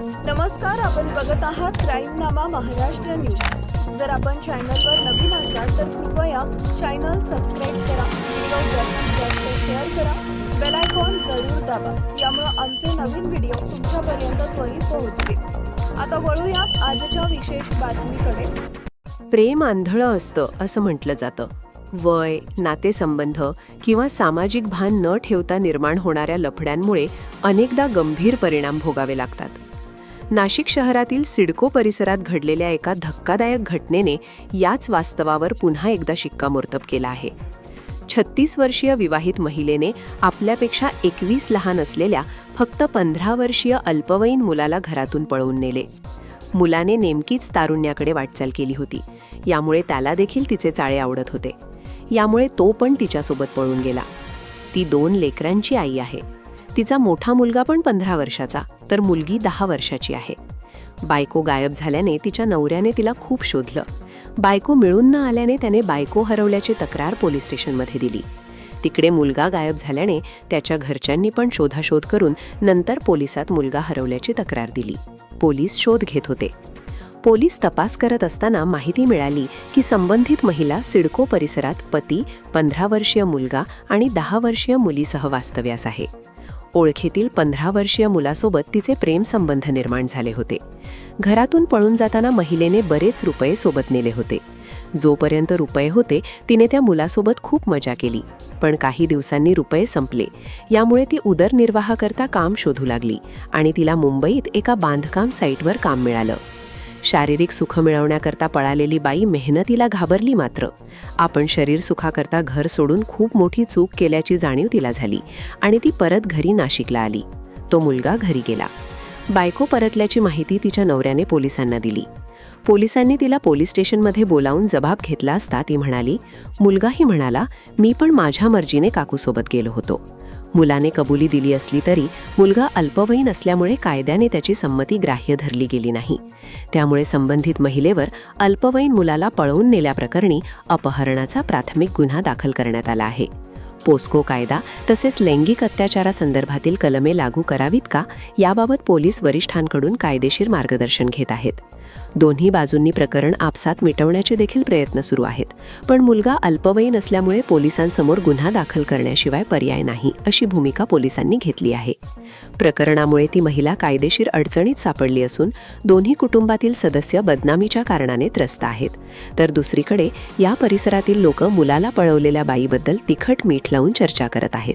नमस्कार आपण बघत आहात क्राईम नामा महाराष्ट्र न्यूज. जर आपण चॅनलवर नवीन असाल तर कृपया चॅनल सबस्क्राईब करा व्हिडिओ जास्तीत जास्त शेअर करा. बेल आयकॉन जरूर दाबा यामुळे आमचे नवीन व्हिडिओ तुमच्यापर्यंत त्वरित पोहोचतील. आता वळूया आजच्या विशेष बातमीकडे. प्रेम आंधळं असतं असं म्हटलं जातं. वय नातेसंबंध किंवा सामाजिक भान न ठेवता निर्माण होणाऱ्या लफड्यांमुळे अनेकदा गंभीर परिणाम भोगावे लागतात. नाशिक शहरातील सिडको परिसरात घडलेल्या एका धक्कादायक घटनेने याच वास्तवावर पुन्हा एकदा शिक्कामोर्तब केला आहे. छत्तीस वर्षीय विवाहित महिलेने आपल्यापेक्षा एकवीस लहान असलेल्या फक्त पंधरा वर्षीय अल्पवयीन मुलाला घरातून पळवून नेले. मुलाने नेमकीच तारुण्याकडे वाटचाल केली होती. यामुळे त्याला देखील तिचे चाळे आवडत होते. यामुळे तो पण तिच्यासोबत पळून गेला. ती दोन लेकरांची आई आहे. तिचा मोठा मुलगा पण पंधरा वर्षाचा तर मुलगी दहा वर्षाची आहे. बायको गायब झाल्याने तिच्या नवऱ्याने तिला खूप शोधलं. बायको मिळून न आल्याने त्याने बायको हरवल्याची तक्रार पोलीस स्टेशनमध्ये दिली. तिकडे मुलगा गायब झाल्याने त्याच्या घरच्यांनी पण शोधाशोध करून नंतर पोलिसात मुलगा हरवल्याची तक्रार दिली. पोलीस शोध घेत होते. पोलीस तपास करत असताना माहिती मिळाली की संबंधित महिला सिडको परिसरात पती पंधरा वर्षीय मुलगा आणि दहा वर्षीय मुलीसह वास्तव्यास आहे. ओळखीतील पंधरा वर्षीय मुलासोबत तिचे प्रेमसंबंध निर्माण झाले होते. घरातून पळून जाताना महिलेने बरेच रुपये सोबत नेले होते. जोपर्यंत रुपये होते तिने त्या मुलासोबत खूप मजा केली. पण काही दिवसांनी रुपये संपले. यामुळे ती उदरनिर्वाहाकरता काम शोधू लागली आणि तिला मुंबईत एका बांधकाम साईटवर काम मिळालं. शारीरिक सुख मिळवण्याकरता पळालेली बाई मेहनतीला घाबरली मात्र. आपण शरीर सुखाकरता घर सोडून खूप मोठी चूक केल्याची जाणीव तिला झाली आणि ती परत घरी नाशिकला आली. तो मुलगा घरी गेला. बायको परतल्याची माहिती तिच्या नवऱ्याने पोलिसांना दिली. पोलिसांनी तिला पोलीस स्टेशनमध्ये बोलावून जबाब घेतला असता ती म्हणाली मुलगाही म्हणाला मी पण माझ्या मर्जीने काकूसोबत गेलो होतो. मुलाने कबुली दिली असली तरी मुलगा अल्पवयीन असल्यामुळे कायद्याने त्याची संमती ग्राह्य धरली गेली नाही. त्यामुळे संबंधित महिलेवर अल्पवयीन मुलाला पळवून नेल्याप्रकरणी अपहरणाचा प्राथमिक गुन्हा दाखल करण्यात आला आहे. पोस्को कायदा तसेच लैंगिक अत्याचारासंदर्भातील कलमे लागू करावीत का याबाबत पोलीस वरिष्ठांकडून कायदेशीर मार्गदर्शन घेत आहेत. दोन्ही बाजूंनी प्रकरण आपसात मिटवण्याचे देखील प्रयत्न सुरू आहेत. पण मुलगा अल्पवयीन असल्यामुळे पोलिसांसमोर गुन्हा दाखल करण्याशिवाय पर्याय नाही अशी भूमिका पोलिसांनी घेतली आहे. प्रकरणामुळे ती महिला कायदेशीर अडचणीत सापडली असून दोन्ही कुटुंबातील सदस्य बदनामीच्या कारणाने त्रस्त आहेत. तर दुसरीकडे या परिसरातील लोक मुलाला पळवलेल्या बाईबद्दल तिखट मीठ लावून चर्चा करत आहेत.